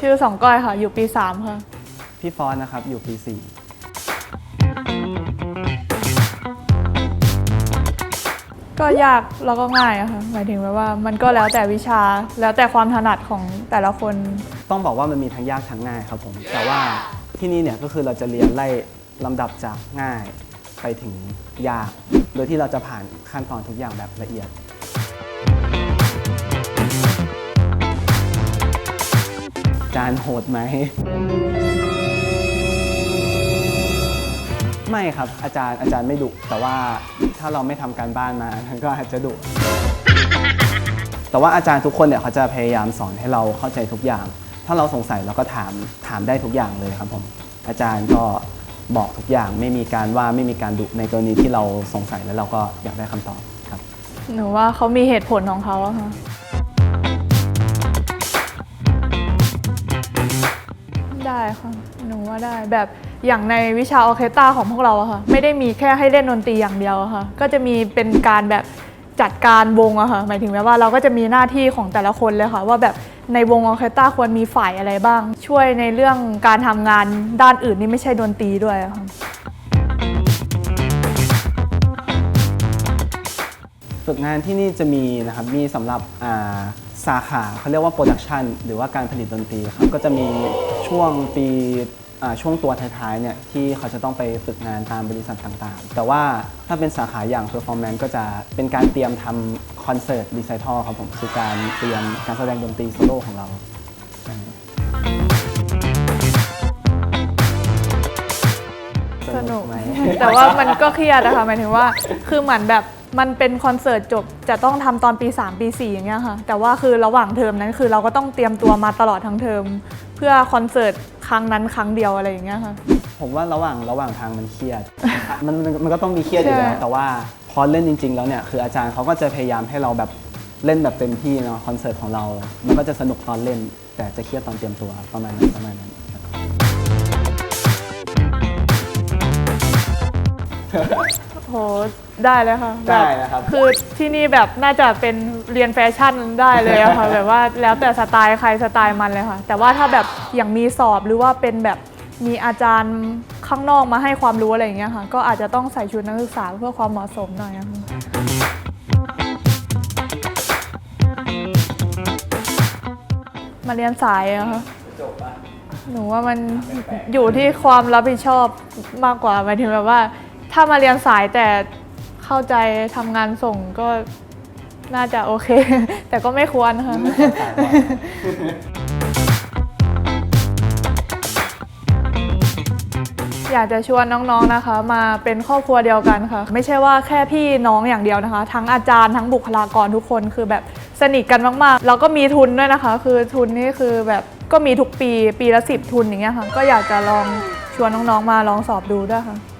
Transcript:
ชื่อสองก้อยค่ะ อยู่ปี 3 ค่ะ พี่ฟอนนะครับ อยู่ปีสี่ก็ยากแล้วก็ง่ายอะค่ะ หมายถึงแบบว่ามันก็แล้วแต่วิชาแล้วแต่ความถนัดของแต่ละคนต้องบอกว่ามันมีทั้งยากทั้งง่ายครับผม แต่ว่าที่นี่เนี่ยก็คือเราจะเรียนไล่ลำดับจากง่ายไปถึงยาก โดยที่เราจะผ่านขั้นตอนทุกอย่างแบบละเอียด จานโหดไหม ไม่ครับอาจารย์อาจารย์ไม่ดุ แต่ว่าถ้าเราไม่ทำการบ้านมามันก็อาจจะดุ แต่ว่าอาจารย์ทุกคนเนี่ยเขาจะพยายามสอนให้เราเข้าใจทุกอย่าง ถ้าเราสงสัยเราก็ถามถามได้ทุกอย่างเลยครับผม อาจารย์ก็บอกทุกอย่างไม่มีการว่าไม่มีการดุในกรณีที่เราสงสัยแล้วเราก็อยากได้คำตอบครับ หนูว่าเขามีเหตุผลของเขาอะค่ะ ค่ะหนูว่าได้แบบอย่างในวิชาออเคสตราของพวกเราอะค่ะ ไม่ได้มีแค่ให้เล่นดนตรีอย่างเดียวอะค่ะ ก็จะมีเป็นการแบบจัดการวงอะค่ะหมายถึงแบบว่าเราก็จะมีหน้าที่ของแต่ละคนเลยค่ะ ว่าแบบในวงออเคสตราควรมีฝ่ายอะไรบ้าง ช่วยในเรื่องการทำงานด้านอื่นนี่ไม่ใช่ดนตรีด้วยค่ะ ฝึกงานที่นี่จะมีนะครับมีสำหรับอ่าสาขาเขาเรียกว่าโปรดักชันหรือว่าการผลิตดนตรีครับก็จะมีช่วงปีอ่าช่วงตัวท้ายๆเนี่ยที่เขาจะต้องไปฝึกงานตามบริษัทต่างๆ แต่ว่าถ้าเป็นสาขาอย่าง performance ก็จะเป็นการเตรียมทำคอนเสิร์ตรีไซทอลครับผมคือการเตรียมการแสดงดนตรีโซโล่ของเราใช่สนุกไหมแต่ว่ามันก็เครียดนะคะหมายถึงว่าคือเหมือนแบบ มันเป็นคอนเสิร์ตจบจะต้องทำตอนปี 3 ปี 4 อย่างเงี้ยค่ะ แต่ว่าคือระหว่างเทอมนั้นคือเราก็ต้องเตรียมตัวมาตลอดทั้งเทอมเพื่อคอนเสิร์ตครั้งนั้นครั้งเดียวอะไรอย่างเงี้ยค่ะ ผมว่าระหว่างระหว่างทางมันเครียด มันมันมันก็ต้องมีเครียดอยู่แล้วใช่แต่ว่าพอเล่นจริง ๆ แล้วเนี่ยคืออาจารย์เขาก็จะพยายามให้เราแบบเล่นแบบเต็มที่เนาะคอนเสิร์ตของเรา มันก็จะสนุกตอนเล่น แต่จะเครียดตอนเตรียมตัวประมาณนั้นประมาณนั้นครับ โหได้เลยค่ะได้นะครับ คือที่นี่แบบน่าจะเป็นเรียนแฟชั่นได้เลยอะค่ะแบบว่าแล้วแต่สไตล์ใครสไตล์มันเลยค่ะ แต่ว่าถ้าแบบอย่างมีสอบหรือว่าเป็นแบบมีอาจารย์ข้างนอกมาให้ความรู้อะไรอย่างเงี้ยค่ะ ก็อาจจะต้องใส่ชุดนักศึกษาเพื่อความเหมาะสมหน่อยอะค่ะมาเรียนสายอะค่ะหนูว่ามันอยู่ที่ความรับผิดชอบมากกว่าหมายถึงแบบว่า ถ้ามาเรียนสายแต่เข้าใจทำงานส่งก็น่าจะโอเค แต่ก็ไม่ควรค่ะ อยากจะชวนน้องๆนะคะ มาเป็นครอบครัวเดียวกันค่ะ ไม่ใช่ว่าแค่พี่น้องอย่างเดียวนะคะ ทั้งอาจารย์ทั้งบุคลากรทุกคนคือแบบสนิทกันมากๆ แล้วก็มีทุนด้วยนะคะ คือทุนนี่คือแบบก็มีทุกปีปีละสิบทุนอย่างเงี้ยค่ะ ก็อยากจะลองชวนน้องๆมาลองสอบดูด้วยค่ะ